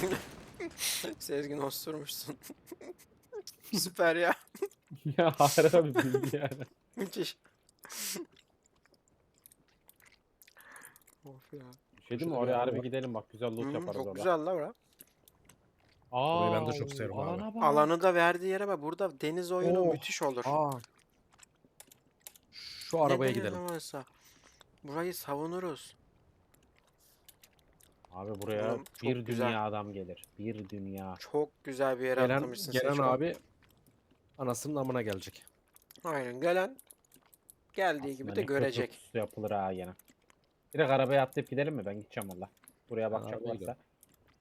Sezgin osturmuşsun. Süper ya. ya harbi bildi yani. Müthiş. of ya. Bir şey değil mi? Bir Oraya araba harbi gidelim bak güzel loot Hı, yaparız çok orada. güzel la bura. Aa, Burayı ben de çok severim abi. alana bak. Alanı da verdiği yere bak. Burada deniz oyunu Oh, müthiş olur. Aa. Şu Ne arabaya deniz gidelim. varsa. Burayı savunuruz. Abi buraya Oğlum, çok bir güzel. dünya adam gelir. Bir dünya. Çok güzel bir yere Gelen, atlamışsın gelen Seçko. abi anasının amına gelecek. Aynen gelen geldiği gibi de görecek. pusu yapılır ha gene. Direkt arabaya atlayıp gidelim mi? Ben gideceğim valla. Buraya bakacak arabaya varsa.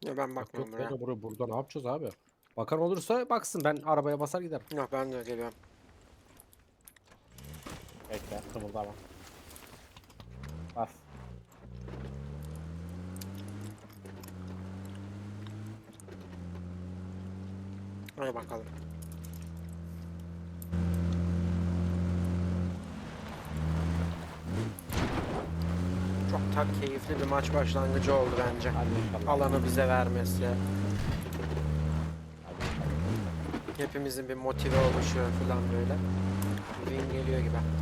Ya ben Bak bakmıyorum yok buraya. böyle burada ne yapacağız abi? Bakan olursa baksın ben arabaya basar giderim. Yok ben de geliyorum. Bekle kımıldama. Bas. Hadi bakalım. Çok tak keyifli bir maç başlangıcı oldu bence. Alanı bize vermesi, hepimizin bir motive oluşu falan böyle. Win geliyor gibi.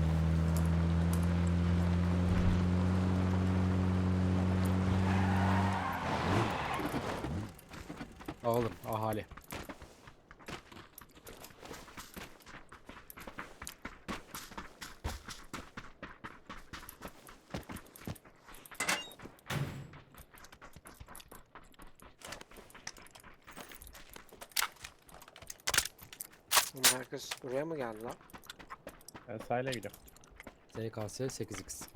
Herkes buraya mı geldi lan? Ben sahile gidiyorum. SKS 8x.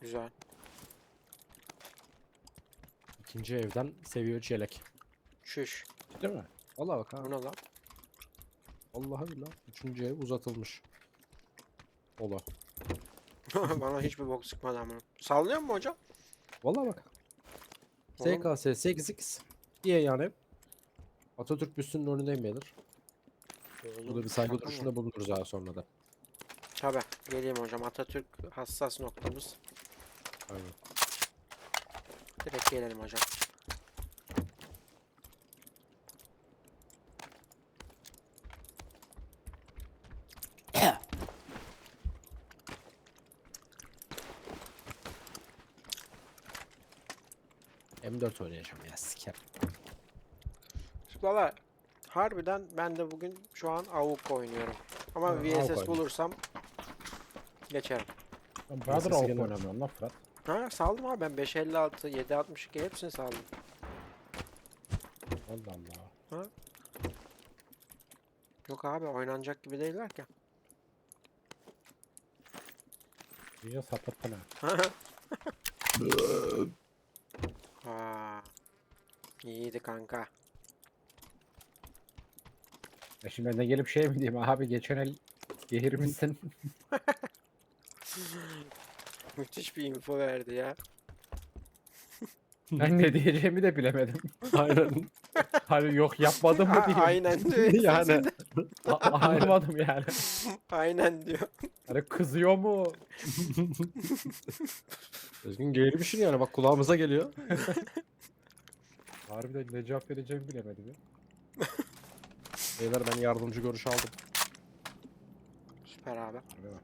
Güzel. İkinci evden seviyor çelek. Şuş. Değil mi? Vallahi bak ha. Bu ne lan? Vallahi billah. Üçüncü ev uzatılmış. Ola. Bana hiçbir bok çıkmadı ama. Sallıyor mu hocam? Vallahi bak. Oğlum. SKS 8x. Diye yani. Atatürk büstünün önündeyim beyler. Burada bir saygı duruşunda bulunuruz daha sonra da. Tabi. Geleyim hocam. Atatürk hassas noktamız. Aynen. Direkt gelelim hocam. M4 oynayacağım ya siker. Valla harbiden ben de bugün şu an AUK oynuyorum. Ama Ha, AUK VSS oynuyor. bulursam geçerim. Ben Oak gene- oynamıyorum lan Fırat. Ha saldım abi ben 556, 762 hepsini saldım. Allah Allah. Yok abi oynanacak gibi değiller ki. İyice saplattın ha. Aa, iyiydi kanka. Ya şimdi ben de gelip şey mi diyeyim abi geçen el gehir misin? Müthiş bir info verdi ya. ben ne diyeceğimi de bilemedim. Aynen. Hani yok yapmadım mı A- diyeyim. aynen diyor. yani. A- Anlamadım yani. Aynen diyor. Hani kızıyor mu? Özgün geğirmişsin yani bak kulağımıza geliyor. Harbiden ne cevap vereceğimi bilemedim ya. Beyler ben yardımcı görüş aldım. Süper abi. Bak.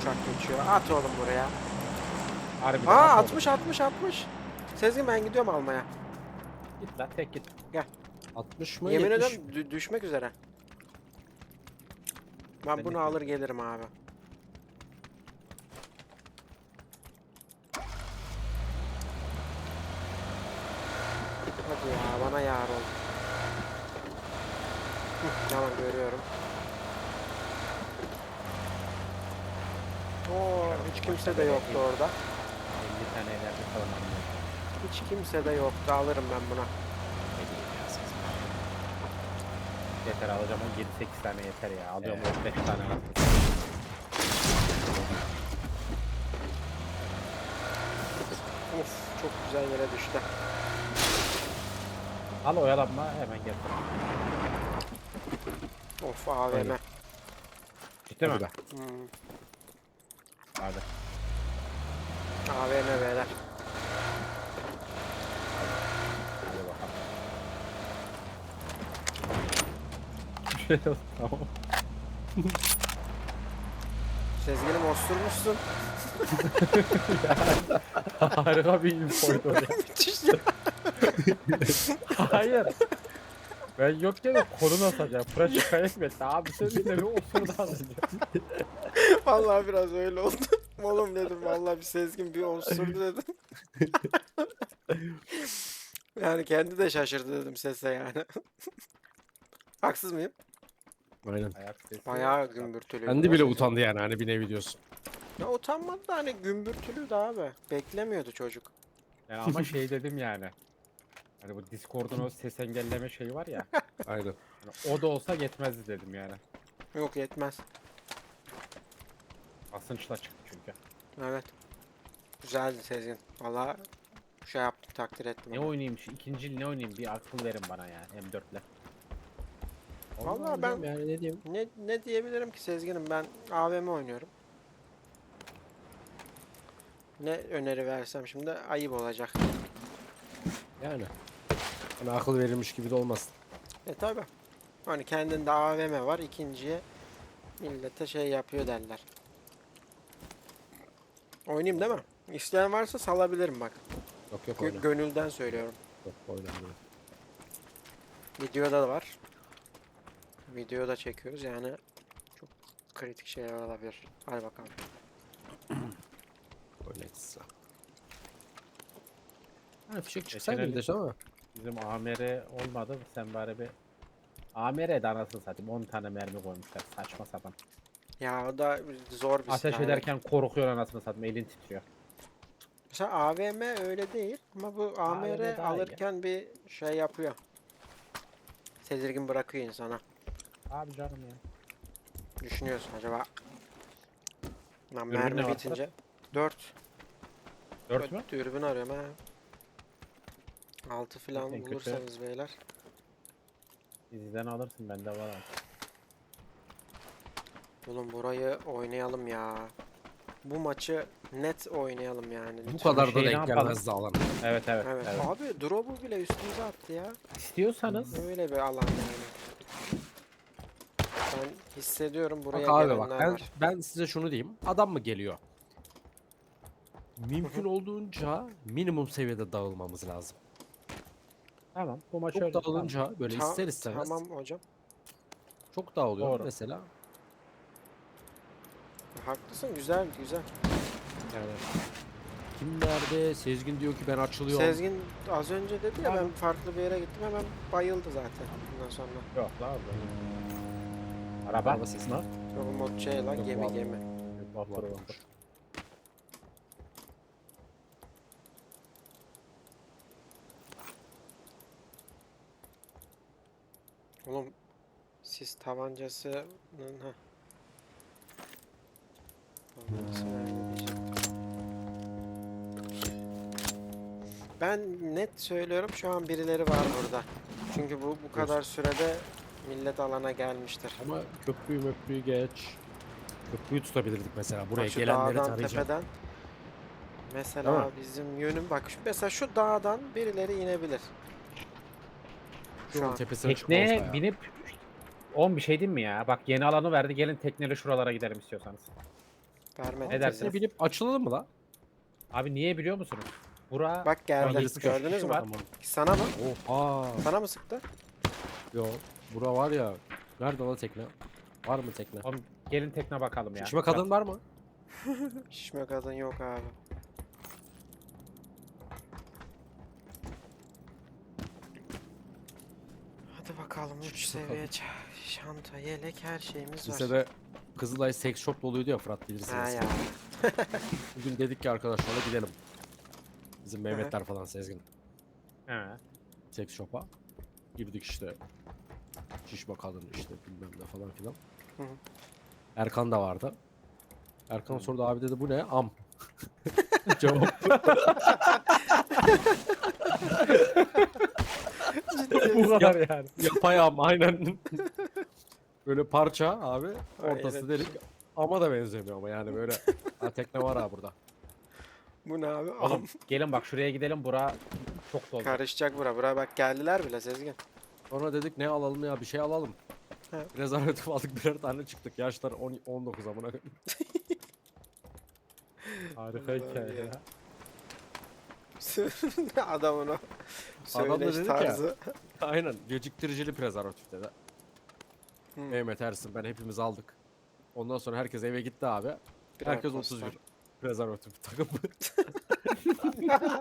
Uçak geçiyor. At oğlum buraya. Harbiden Aa atmadım. 60 60 60. Sezgin ben gidiyorum almaya. Git lan tek git. 60 mı? Yemin 70 ederim dü- düşmek üzere. Ben Ben bunu alır gelirim abi. Hadi ya bana yar ol. Tamam görüyorum. Oo, hiç kimse de yoktu orada. 50 tane ileride falan. Hiç kimse de yoktu. Alırım ben buna. Yeter alacağım o 7-8 tane yeter ya. Alıyorum 15 tane. Of çok güzel yere düştü. Al oyalanma hemen gel. Of AVM. Aynen. Ciddi mi? Hadi be. Hmm. Hadi. AVM beyler. Hadi bakalım. Bir şey yok. Tamam. Sezgin'im osturmuşsun. Harika bir infoydu o ya. Müthiş ya. Hayır. Ben yokken de koruna satacağım. Pratik etti? Abi sen bir de bir osurdu önce. Vallahi biraz öyle oldu. Oğlum dedim vallahi bir Sezgin bir osturdu dedim. yani kendi de şaşırdı dedim sese yani. Haksız mıyım? Aynen. Ayak sesi. Bayağı gümbürtülü. Kendi bile utandı yani hani bir nevi diyorsun. Ya utanmadı da hani gümbürtülüydü abi. Beklemiyordu çocuk. Yani ama şey dedim yani. Hani bu Discord'un o ses engelleme şeyi var ya. Aynen. hani o da olsa yetmezdi dedim yani. Yok yetmez. Basınçla çıktı çünkü. Evet. Güzeldi Sezgin. Valla şey yaptım takdir ettim. Ne ama. oynayayım şu ikinci ne oynayayım bir akıl verin bana ya M4'le. Vallahi ben- yani ne diyeyim? Ne, ne diyebilirim ki Sezgin'im ben AVM oynuyorum. Ne öneri versem şimdi ayıp olacak. Yani. Hani akıl verilmiş gibi de olmasın. E tabi. Hani kendinde AVM var ikinciye millete şey yapıyor derler. Oynayayım değil mi? İsteyen varsa salabilirim bak. Yok yok Gö- oyna. gönülden söylüyorum. Yok oyna. oyna. Videoda da var. Videoda çekiyoruz yani çok kritik şeyler olabilir. Hadi bakalım. Oynayız. Ha fişek çıksaydı Geçen bir de ama. Bizim AMR olmadı sen bari bir AMR de anasını satayım 10 tane mermi koymuşlar saçma sapan. Ya o da zor bir Ateş silah. ederken korkuyor anasını satayım elin titriyor. Mesela AVM öyle değil ama bu AMR daha iyi. alırken bir şey yapıyor. Tedirgin bırakıyor insana. Abi canım ya. Düşünüyorsun acaba. Lan Dürbün ne mermi bitince. 4. 4 mü? Dürbün arıyorum ha. 6 falan En kötü. bulursanız beyler. Diziden alırsın bende var abi. Oğlum burayı oynayalım ya. Bu maçı net oynayalım yani. Bu lütfen. kadar da şey denk gelmezdi alan. Evet evet. Evet. evet. Abi drop'u bile üstümüze attı ya. İstiyorsanız Öyle bir alan yani. Ben hissediyorum buraya Bak abi gelenler bak ben, var. ben size şunu diyeyim. Adam mı geliyor? Mümkün olduğunca minimum seviyede dağılmamız lazım. Tamam bu maç Çok öyle. tamam. dağılınca böyle Ta- ister istemez Tamam hocam. çok dağılıyor Doğru. mesela. Haklısın güzel güzel. Yani kim nerede? Sezgin diyor ki ben açılıyorum. Sezgin az önce dedi ya ben farklı bir yere gittim hemen bayıldı zaten bundan sonra. Yok la abi. Araba. Araba sesi. Hı? Yok mod şey lan Yok, gemi vallahi. gemi. Vapur vapur. Oğlum sis tabancasının ha. Ben net söylüyorum şu an birileri var burada. Çünkü bu bu kadar sürede millet alana gelmiştir. Ama köprüyü möprüyü geç. Köprüyü tutabilirdik mesela. Buraya Bak şu gelenleri dağdan tarayacağım. tepeden. Mesela mi? bizim yönüm bak şu, mesela şu dağdan birileri inebilir. Şu an tepesine Tekneye binip 10 bir şey diyeyim mi ya? Bak yeni alanı verdi. Gelin tekneyle şuralara gidelim istiyorsanız. Vermedi. Ne dersin? Tepesine binip açılalım mı la? Abi niye biliyor musunuz? Bura Bak geldi. Gördünüz mü? Tamam. Sana mı? Oha. Sana mı sıktı? Yo. Bura var ya. Nerede lan tekne? Var mı tekne? Oğlum, gelin tekne bakalım ya. Şişme kadın var mı? Şişme kadın yok abi. Hadi bakalım 3 Şişme seviye şanta, yelek her şeyimiz var. Lisede Kızılay seks shop doluydu ya Fırat bilirsiniz. Ha ya. Bugün dedik ki arkadaşlarla gidelim. Bizim Mehmetler falan Sezgin. He. Seks shop'a. Girdik işte. Şişme kadın işte bilmem ne falan filan. Hı hı. Erkan da vardı. Erkan sordu abi dedi bu ne? Am. Cevap. Bu kadar yani. Yapayam aynen. Böyle parça abi. Ortası Hayret. delik. Ama da benzemiyor ama yani böyle. ha tekne var ha burada. Bu ne abi? Oğlum Am- gelin bak şuraya gidelim. Bura çok doldu. Karışacak bura. Bura bak geldiler bile Sezgin. Sonra dedik ne alalım ya bir şey alalım. He. Rezervatif aldık birer tane çıktık. Yaşlar 10, 19 amına. Harika hikaye ya. Adamın o Adam da dedi ki tarzı. Aynen geciktiricili prezervatif dedi. Hı. Mehmet Ersin ben hepimiz aldık. Ondan sonra herkes eve gitti abi. Birer herkes posta. 31 prezervatif takımı.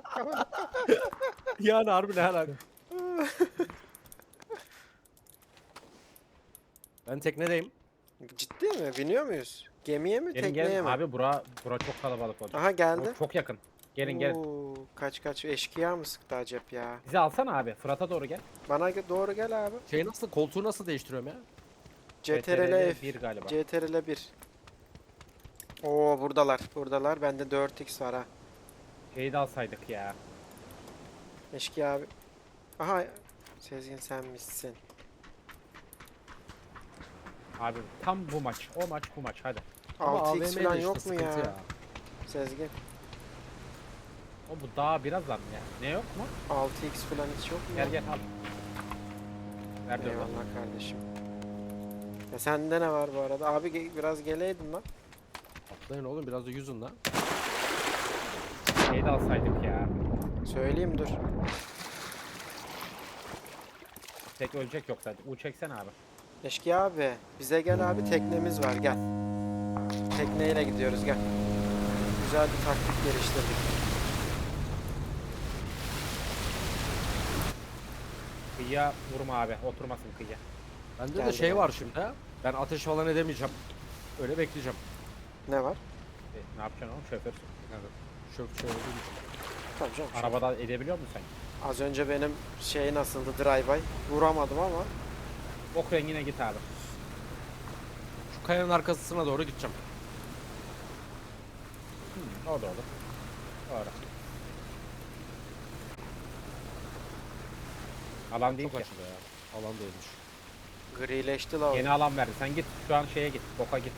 yani harbi ne ben teknedeyim. Ciddi mi? Biniyor muyuz? Gemiye mi Gelin tekneye gelin. mi? Abi bura, bura çok kalabalık oldu. Aha geldi. Çok yakın. Gelin gelin. Oo, kaç kaç eşkıya mı sıktı acep ya? Bizi alsana abi. Fırat'a doğru gel. Bana ge- doğru gel abi. Şey nasıl koltuğu nasıl değiştiriyorum ya? CTRL F. 1 galiba. CTRL 1. Oo buradalar. Buradalar. Bende 4x var ha. Şeyi de alsaydık ya. Eşkıya abi. Aha Sezgin sen misin? Abi tam bu maç. O maç bu maç hadi. Ama 6x AVM de falan işte yok mu ya? sıkıntı Sezgin. O bu daha biraz lan ya. Ne yok mu? 6x falan hiç yok mu? Gel gel al. Ver diyorum lan. Eyvallah kardeşim. Ya sende ne var bu arada? Abi ge- biraz geleydin lan. Atlayın oğlum biraz da yüzün lan. Şeyi de alsaydık ya. Söyleyeyim dur. Tek ölecek yok zaten. U çeksen abi. Eşkıya abi. Bize gel abi teknemiz var gel. Tekneyle gidiyoruz gel. Güzel bir taktik geliştirdik. Kıyıya vurma abi. Oturmasın kıyıya. Bende Geldi de şey bak. var şimdi. ha. Ben ateş falan edemeyeceğim. Öyle bekleyeceğim. Ne var? E, ne yapacaksın oğlum şoförsün. Yani şöp olduğu için. Tabii canım. Arabada edebiliyor musun sen? Az önce benim şey nasıldı drive-by? Vuramadım ama. Ok rengine git abi. Şu kayanın arkasına doğru gideceğim. Hmm, o da olur. Doğru. Alan değil ki. açıldı ya. Alan değilmiş. Grileşti la. Yeni alan verdi. Sen git şu an şeye git. Boka git.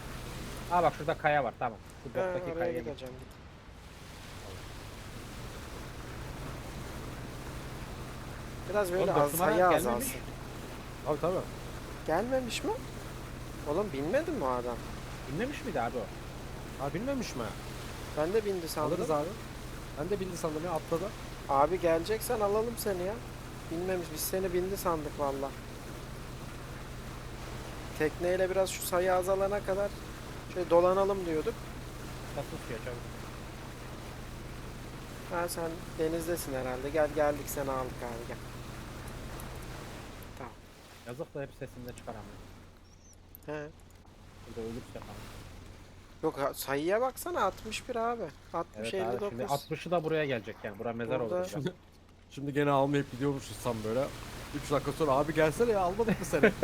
Aa bak şurada kaya var tamam. Şu Ha, boktaki oraya kayaya git. gideceğim. git. Biraz böyle Oğlum, az sayı gelmemiş. azalsın. Abi tabii. Gelmemiş mi? Oğlum binmedi mi o adam? Dinlemiş miydi abi o? Ha bilmemiş mi? Ben de bindi sandım. Alırız abi. Ben de bindi sandım ya atladı. Abi geleceksen alalım seni ya. Binmemiş. Biz seni bindi sandık valla. Tekneyle biraz şu sayı azalana kadar şöyle dolanalım diyorduk. Nasıl tutuyor çabuk. Ha sen denizdesin herhalde. Gel geldik seni aldık abi gel. Yazık da hep sesini de çıkaramıyor. He. Burada ölürse. Yok sayıya baksana 61 abi. 60 Evet abi 59. şimdi 60'ı da buraya gelecek yani. Bura mezar Burada- olacak. Şimdi, gene almayıp gidiyormuşuz tam böyle. 3 dakika sonra abi gelsene ya almadık mı seni?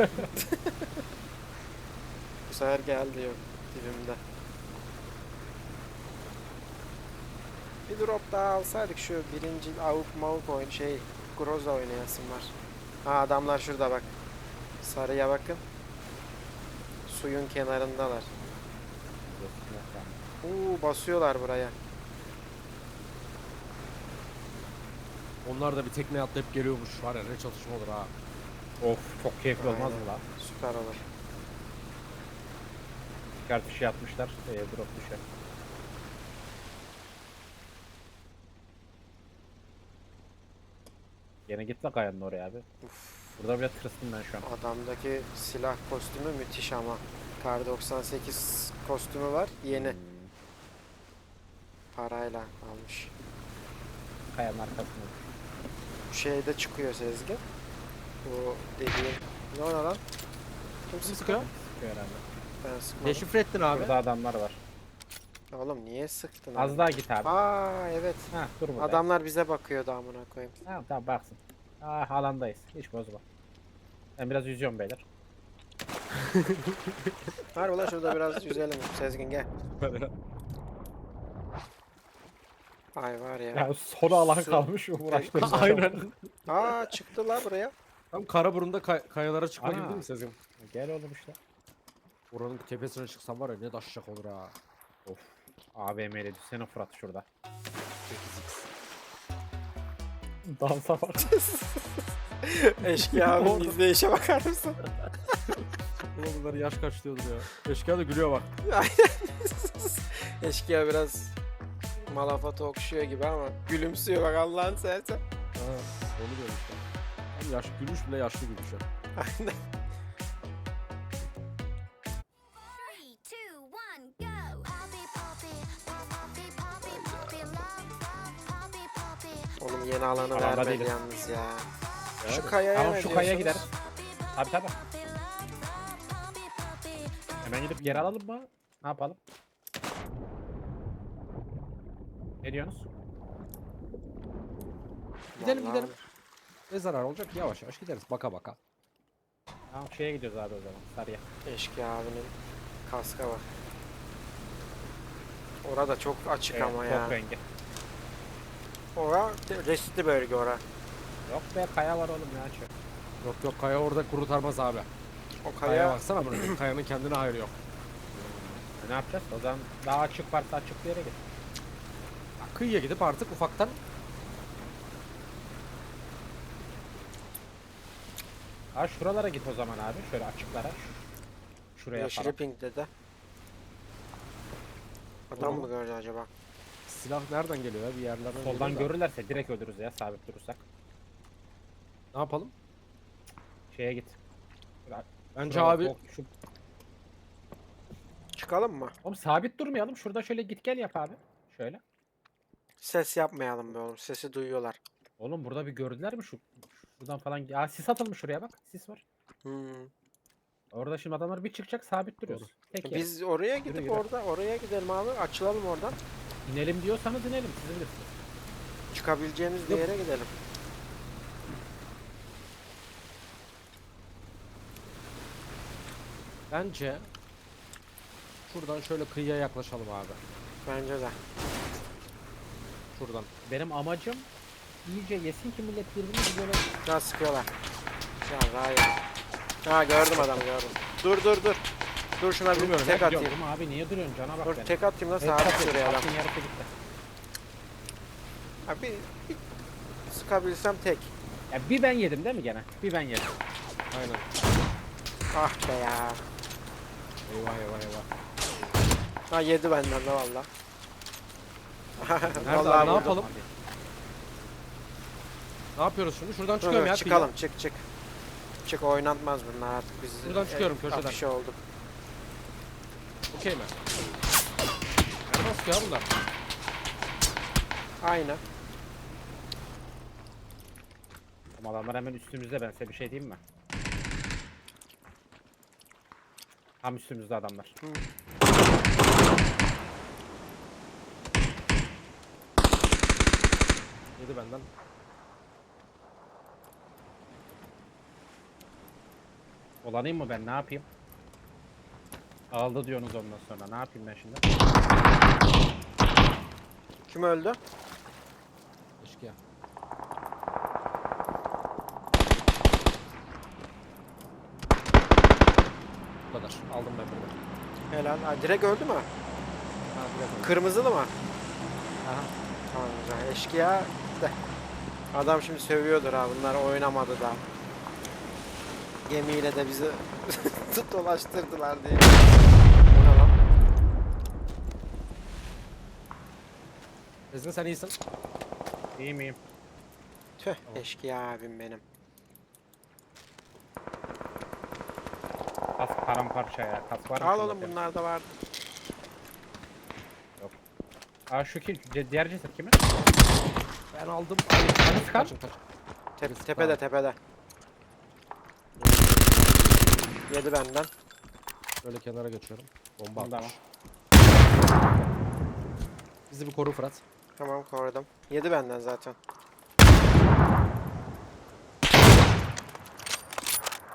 Bu sefer geldi yok dibimde. Bir drop daha alsaydık şu birinci avuk mavuk oyun şey Groza oynayasım var. Ha adamlar şurada bak. Sarıya bakın. Suyun kenarındalar. Uuu basıyorlar buraya. Onlar da bir tekneye atlayıp geliyormuş. Var ya ne çalışma olur ha. Of çok keyifli olmaz mı lan? Süper olur. Çıkar fişi atmışlar. E, drop düşer. Yine git la kayanın oraya abi. Burada bile tırstım ben şu an. Adamdaki silah kostümü müthiş ama. Kar 98 kostümü var. Yeni. Hmm, Parayla almış. kayanın arkasında. Şeyde çıkıyor Sezgin. Bu dediğin... Ne o lan? Kim sıkıyor? Çıkıyor herhalde. Ben sıkmadım. Deşifre ettin abi. Burada adamlar var. Oğlum niye sıktın? Az abi? daha git abi. Aa evet. Ha dur burada. Adamlar bize bakıyordu amına koyayım. Tamam tamam baksın. Ah alandayız. Hiç bozma. Ben biraz yüzüyorum beyler. Harbi ulan şurada biraz yüzelim. Sezgin gel. Ay var ya. Ya son alan Su- kalmış uğraştım. Aynen. Aa çıktı la buraya. Tam Karaburun'da kay- kayalara çıkma gibi Ana. değil mi Sezgin? Gel oğlum işte. Oranın tepesine çıksam var ya ne daşacak olur ha. Of. AVM'yle düşsene Fırat şurada. 8x. Dansa bak. Eşkıya abinin Orada. izleyişe bakar mısın? Ulan bunlar yaş kaç diyordur ya. Eşkıya da gülüyor bak. Eşkıya biraz malafatı okşuyor gibi ama gülümsüyor bak Allah'ın seversen. Ha, onu işte. Hem yaş gülüş bile yaşlı gülüş ya. Aynen. Three, two, one, go! Poppy, poppy, poppy, poppy, poppy, love, love, poppy, poppy. Oğlum yeni alanı Alanda vermedi değiliz. yalnız ya. Evet. Şu kayaya Tamam ne şu kayaya diyorsunuz? gideriz. Tabi tabi. Hemen gidip yer alalım mı? Ne yapalım? Ne diyorsunuz? Gidelim, Vallahi gidelim. Ne zarar olacak yavaş yavaş gideriz baka baka. Tamam şeye gidiyoruz abi o zaman. Sarıya. Eşkıya abinin kaska var. Orada çok açık Evet, ama top ya. rengi. Ora riskli bölge ora. Yok be kaya var oğlum ya şu. Yok yok kaya orada kurutarmaz abi. O Kaya kaya baksana bunu. Kayanın kendine hayrı yok. E, ne yapacağız? O zaman daha açık varsa açık bir yere git. Ya Kıyıya gidip artık ufaktan Ha şuralara git o zaman abi. Şöyle açıklara. Şuraya yeşil falan. pink dedi. Adam mı gördü acaba? silah nereden geliyor ya bir yerlerden Soldan geliyor da. görürlerse direkt öldürürüz ya sabit durursak. Ne yapalım? Şeye git. Bence Şuraya bak, abi o- Şu... Çıkalım mı? Oğlum sabit durmayalım. Şurada şöyle git gel yap abi. Şöyle. Ses yapmayalım be oğlum. Sesi duyuyorlar. Oğlum burada bir gördüler mi şu? Şuradan falan. Ya sis atılmış şuraya bak. Sis var. Hmm. Orada şimdi adamlar bir çıkacak sabit duruyoruz. Yere. Biz oraya gidip yürü. orada oraya gidelim abi. Açılalım oradan. inelim diyorsanız inelim. Siz bilirsiniz. Çıkabileceğimiz bir Yok. yere gidelim. bence şuradan şöyle kıyıya yaklaşalım abi. Bence de. Şuradan. Benim amacım iyice yesin ki millet birbirini böyle Ya sıkıyorlar. Ya hayır. Ha gördüm adamı gördüm. Dur dur dur. Dur şuna bir tek atayım. Diyorum abi niye duruyorsun cana bak Dur benim. tek atayım sabit tabii, duruyor adam. aklın yarısı gitti. Ha, bir, bir sıkabilsem tek. Ya bir ben yedim değil mi gene? Bir ben yedim. Aynen. Ah be ya. Eyvah eyvah eyvah. Ha yedi benden de valla. Nerede Vallahi abi, ne vurdum. yapalım? Ne yapıyoruz şimdi? Şuradan Dur, çıkıyorum dur, ya. çıkalım çık çık. Çık oynatmaz bunlar artık biz. Buradan çıkıyorum, köşeden. Afişe olduk. kıyıya. Okey mi? Nasıl ya bunlar? Aynen. Ama adamlar hemen üstümüzde ben size bir şey diyeyim mi? Tam üstümüzde adamlar. Yedi benden. Olanayım mı ben ne yapayım? Aldı diyorsunuz ondan sonra ne yapayım ben şimdi? Kim öldü? Eşkıya. Bu kadar. Aldım ben bunu. Helal. Ha, direkt öldü mü? Ha, direkt aldım. Kırmızılı mı? Aha. Tamam güzel. Eşkıya de. Adam şimdi sövüyordur ha bunlar oynamadı da. Gemiyle de bizi dolaştırdılar diye. Ezin sen iyisin. İyi miyim? Tüh eşkıya abim benim. Kas paramparça ya. Kas var mı? Al oğlum senin? bunlar da vardı. Aa şu kim? Diğer ceset kimin? Ben aldım. Hadi sıkar. Kaçın kaçın. Te- tepede tepede. Yedi benden. Böyle kenara geçiyorum. Bomba Tamam. atmış. Bizi bir koru Fırat. Tamam korudum. Yedi benden zaten.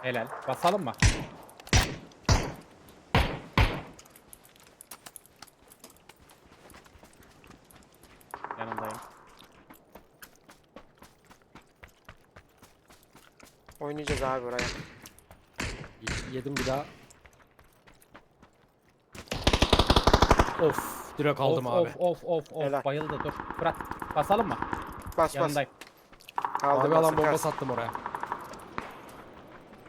Helal. Basalım mı? Yanındayım. Oynayacağız abi buraya. Y- Yedim bir daha. Of direkt aldım of, abi. Of of of of Helal. bayıldı dur. Fırat basalım mı? Bas bas. Yanındayım. Kaldırmasın. Abi alan kas. bombası attım oraya.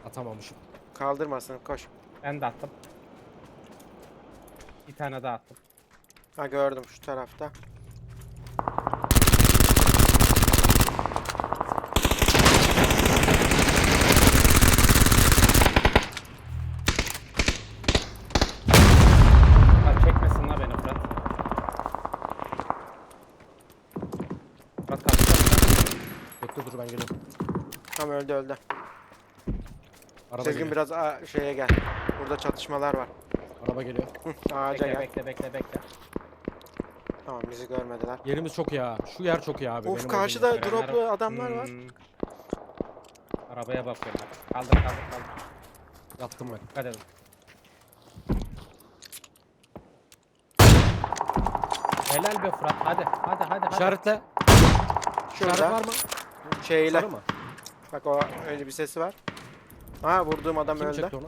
Atamamışım. Kaldırmasın koş. Ben de attım. Bir tane daha attım. Ha gördüm şu tarafta. Fırat çekmesin la beni Fırat. Fırat kalktı. Bekle dur ben geliyorum. Tam öldü öldü. Araba Sezgin geliyor. biraz aa, şeye gel. Burada çatışmalar var. Araba geliyor. Hı, Ağaca Bekle gel. bekle bekle bekle. Tamam bizi görmediler. Yerimiz çok iyi ha. Şu yer çok iyi abi. Of benim karşıda olduğum yer. Droplu adamlar var. Hmm. Arabaya bakıyorum. bak. Kaldır kaldır kaldır. Yattım ben. Dikkat edin. Helal be Fırat. Hadi hadi hadi hadi. İşaretle. İşaret Şurada. var mı? Şeyle. Sarı mı? Bak o öyle bir sesi var. Ha vurduğum adam Kim öldü. çekti onu?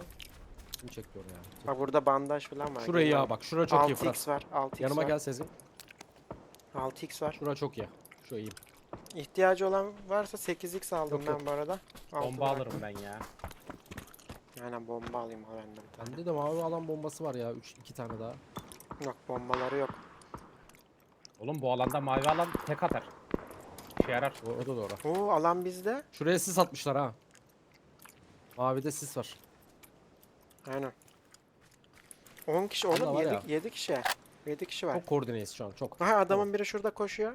Kim çekti onu ya? Bak burada bandaj falan var. Şurayı ya bak. Şura çok iyi 6x Fırat. var. 6x Yanıma var. gel Sezgin. 6x var. Şura çok iyi. Şu iyiyim. İhtiyacı olan varsa 8x aldım Yok, ben yok. bu arada. Altı Bomba bıraktım. alırım ben ya. Aynen bomba alayım ha ben de bir tane. Bende de mavi alan bombası var ya. 3 2 tane daha. Yok bombaları yok. Oğlum bu alanda mavi alan tek atar. İşe yarar. O, o da doğru. Oo alan bizde. Şuraya sis atmışlar ha. Mavide sis var. Aynen. 10 kişi Valla oğlum var 7, ya. 7 kişi. 7 kişi var. Çok koordineyiz şu an çok. Aha adamın biri şurada koşuyor.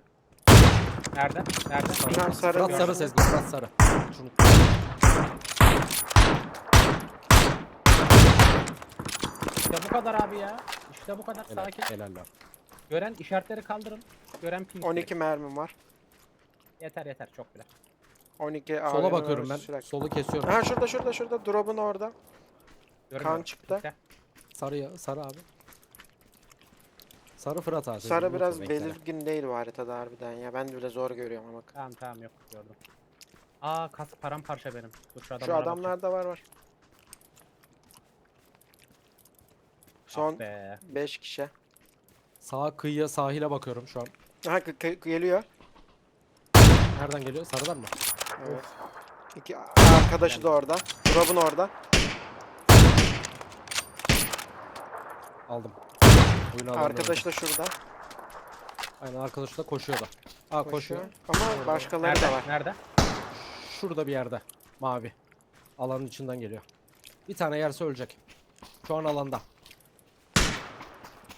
Nerede? Nerede? Bunlar sarı. Fırat sarı? Sezgin. Fırat sarı. Şunu. İşte bu kadar abi ya. İşte bu kadar Helal, sakin. helaller. Gören işaretleri kaldırın. Gören ping. 12 mermim var. Yeter yeter çok bile. 12 Sola AVM bakıyorum ben. sürekli. Solu kesiyorum. Aha şurada şurada şurada drop'un orada. Görmüyorum. çıktı. Bitti. Sarı ya, sarı abi. Sarı Fırat abi. Sarı biraz belirgin değil bu haritada harbiden ya. Ben de bile zor görüyorum ama. Tamam tamam yok gördüm. Aa kask paramparça benim. Dur şu adamlara Şu bakacağım. adamlarda var var. Son Ah be. 5 kişi. Sağ kıyıya sahile bakıyorum şu an. Kı- kı- geliyor. Nereden geliyor? Sarıdan mı? Evet. İki arkadaşı da orada. Drop'un orada. Aldım. Oyunu aldım. Arkadaşı da şurada. Aynen arkadaşı da koşuyor da. Aa koşuyor. Ama başkaları Nerede? da var. Nerede? Şurada bir yerde. Mavi. Alanın içinden geliyor. Bir tane yerse ölecek. Şu an alanda.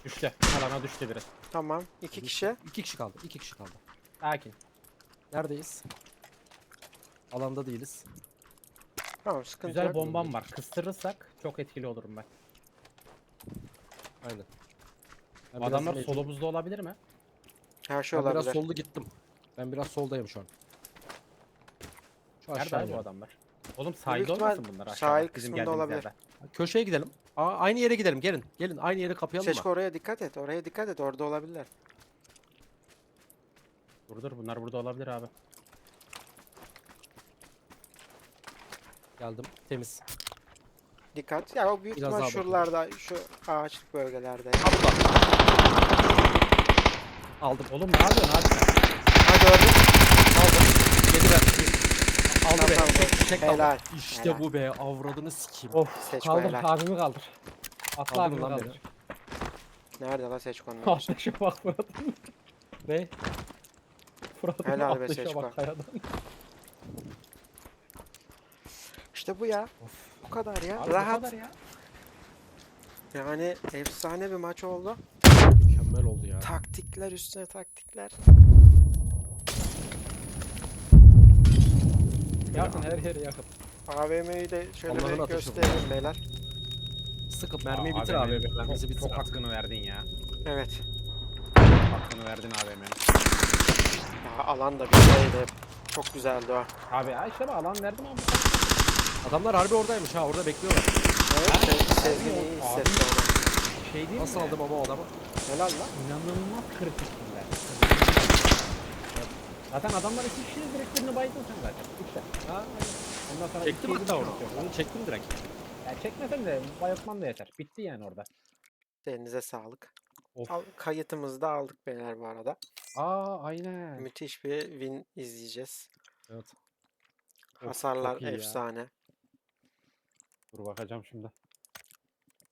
Düştü. Alana düştü biri. Tamam. iki kişi. İki kişi kaldı. İki kişi kaldı. Sakin. Neredeyiz? Alanda değiliz. Tamam sıkıntı Güzel yok. bombam var. Kıstırırsak çok etkili olurum ben. Aynen. Ben adamlar biraz- solumuzda olabilir mi? Her şey Ben biraz olabilir. sollu gittim. Ben biraz soldayım şu an. Şu Nerede aşağı abi bu adamlar? Oğlum sahilde ihtimal olmasın bunlar aşağıda? sahil bizim kısmında geldiğimiz olabilir. yerde. Köşeye gidelim. Aa, aynı yere gidelim. Gelin. Gelin. Aynı yeri kapayalım Seçko mı? oraya dikkat et. Oraya dikkat et. Orada olabilirler. Dur dur bunlar burada olabilir abi. Geldim. Temiz. Dikkat. Ya o büyük Biraz ihtimal daha bakayım. şuralarda şu ağaçlık bölgelerde. Burada. Aldım. Oğlum ne yapıyorsun abi sen? Ha gördüm. Aldım. Yedi ver. Aldı be. tamam, tamam. tek Helal, aldım. İşte helal. bu be. Avradını sikeyim. Of Seçko kaldır helal. abimi kaldır. Atla Aldın abimi lan kaldır. Nerede la Seçko'nun? Atlaşa bak Fırat'ın. Ne? Fırat'ın Helal be Seçko. bak kayadan. İşte bu ya. Bu kadar ya. Abi bu Rahat. kadar ya. Yani efsane bir maç oldu. Mükemmel oldu ya. Taktikler üstüne taktikler. Yakın her yere yakın. AVM'yi de şöyle Allah'ın bir ateşi gösterelim beyler. Sıkıp mermiyi bitir abi. Mermimizi bitir çok hakkını verdin ya. Evet. Hakkını verdin AVM'nin. Ya alan da bizdeydi. Çok güzeldi o. Abi ya işte bak alan verdim abi. Adamlar harbi oradaymış ha. Orada bekliyorlar. Evet. Ha? Se- Sezgin iyi Abi. hissetti onu. Şey değil Nasıl mi? aldım ama o adamı? Helal lan. İnanılmaz kritikler. Zaten adamlar iki kişi direkt birini baydın sen zaten. İşte. Ha, aynen. Ondan sonra Çektim ikiyi hatta onu. bitiyor. Onu çektim direkt. Ya çekmesen de bayıltman da yeter. Bitti yani orada. Elinize sağlık. Of. Al, kayıtımızı da aldık beyler bu arada. Aa aynen. Müthiş bir win izleyeceğiz. Evet. Of, Hasarlar çok iyi ya. efsane. Dur bakacağım şimdi.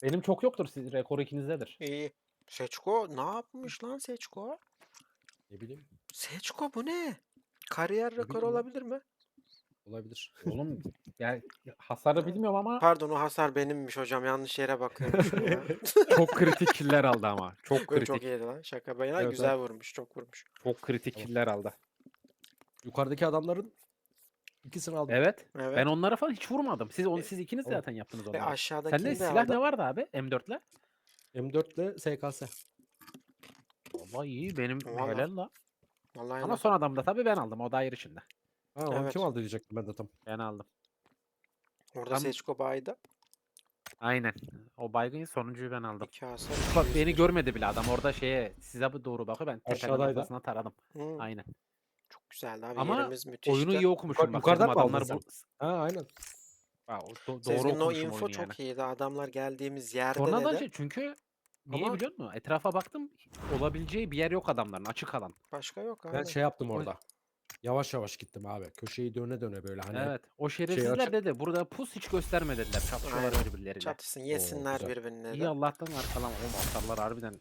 Benim çok yoktur. Siz rekor ikinizdedir. İyi. Seçko ne yapmış lan Seçko? Ne bileyim. Seçko bu ne? Kariyer rekoru bileyim olabilir mi? Olabilir. Oğlum yani hasarı bilmiyorum ama Pardon o hasar benimmiş hocam yanlış yere bakıyormuşum ya. çok kritik killer aldı ama. Çok Yo, kritik. çok iyiydi lan şaka bayına Evet, güzel vurmuş çok vurmuş. Çok kritik killer aldı. Yukarıdaki adamların ikisini aldım. Evet. Evet. Ben onlara falan hiç vurmadım. Siz onu E, siz ikiniz tamam. zaten yaptınız Ve onları. aşağıdakini Sende de silah aldım. ne vardı abi? M4'le? M4 ile SKS. Vallahi iyi benim Vallahi. helal la. Vallahi Ama lan. son adamda tabii ben aldım. O da ayrı şimdi. Ha onu Evet. kim aldı diyecektim ben de tam. Ben aldım. Orada Tam- Seçko baydı. Aynen. O baygın sonuncuyu ben aldım. İki hasar. Bak 200 beni bir. görmedi bile adam orada şeye size bu doğru bakıyor ben tepenin Aşağıdaydı. taradım. Hı, Aynen. çok güzeldi abi Ama yerimiz müthişti. Oyunu iyi okumuşum Yukarı- bak yukarıdan dedim mı aldın adamlar bu. Ha aynen. Ha, o do- doğru Sezgin'in o okumuşum info oyunu çok yani. iyiydi. Adamlar geldiğimiz yerde Sonradan dedi. şey- çünkü niye Ama- biliyor musun? Etrafa baktım olabileceği bir yer yok adamların açık alan. Başka yok abi. Ben şey yaptım orada. Yavaş yavaş gittim abi. Köşeyi döne döne böyle hani. Evet. O şerefsizler açık- dedi burada pus hiç gösterme dediler. Çatışıyorlar Aynen. birbirleriyle. Çatışsın yesinler güzel. İyi Allah'tan arkalan oğlum hasarlar harbiden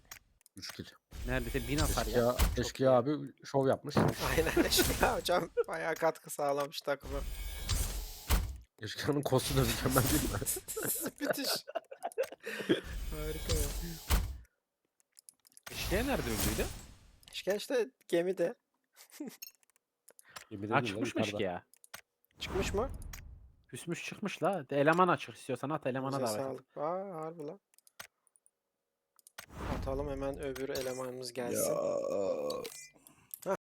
3 kill. neredeyse bin hasar ya. Eşkıya, Eşkıya abi şov yapmış. Aynen eşkıya hocam bayağı katkı sağlamış takıma. Eşkıya'nın kostu da mükemmel değil mi? Müthiş. Harika ya. Eşkıya nerede öldüydü? Eşkıya işte gemide. Yemin Ha ediyorum çıkmış mı yukarıda. eşkıya? Çıkmış mı? Küsmüş çıkmış la. Eleman açık istiyorsan at elemana Elinize davet et. sağlık. Aa harbi lan. Atalım hemen öbür elemanımız gelsin.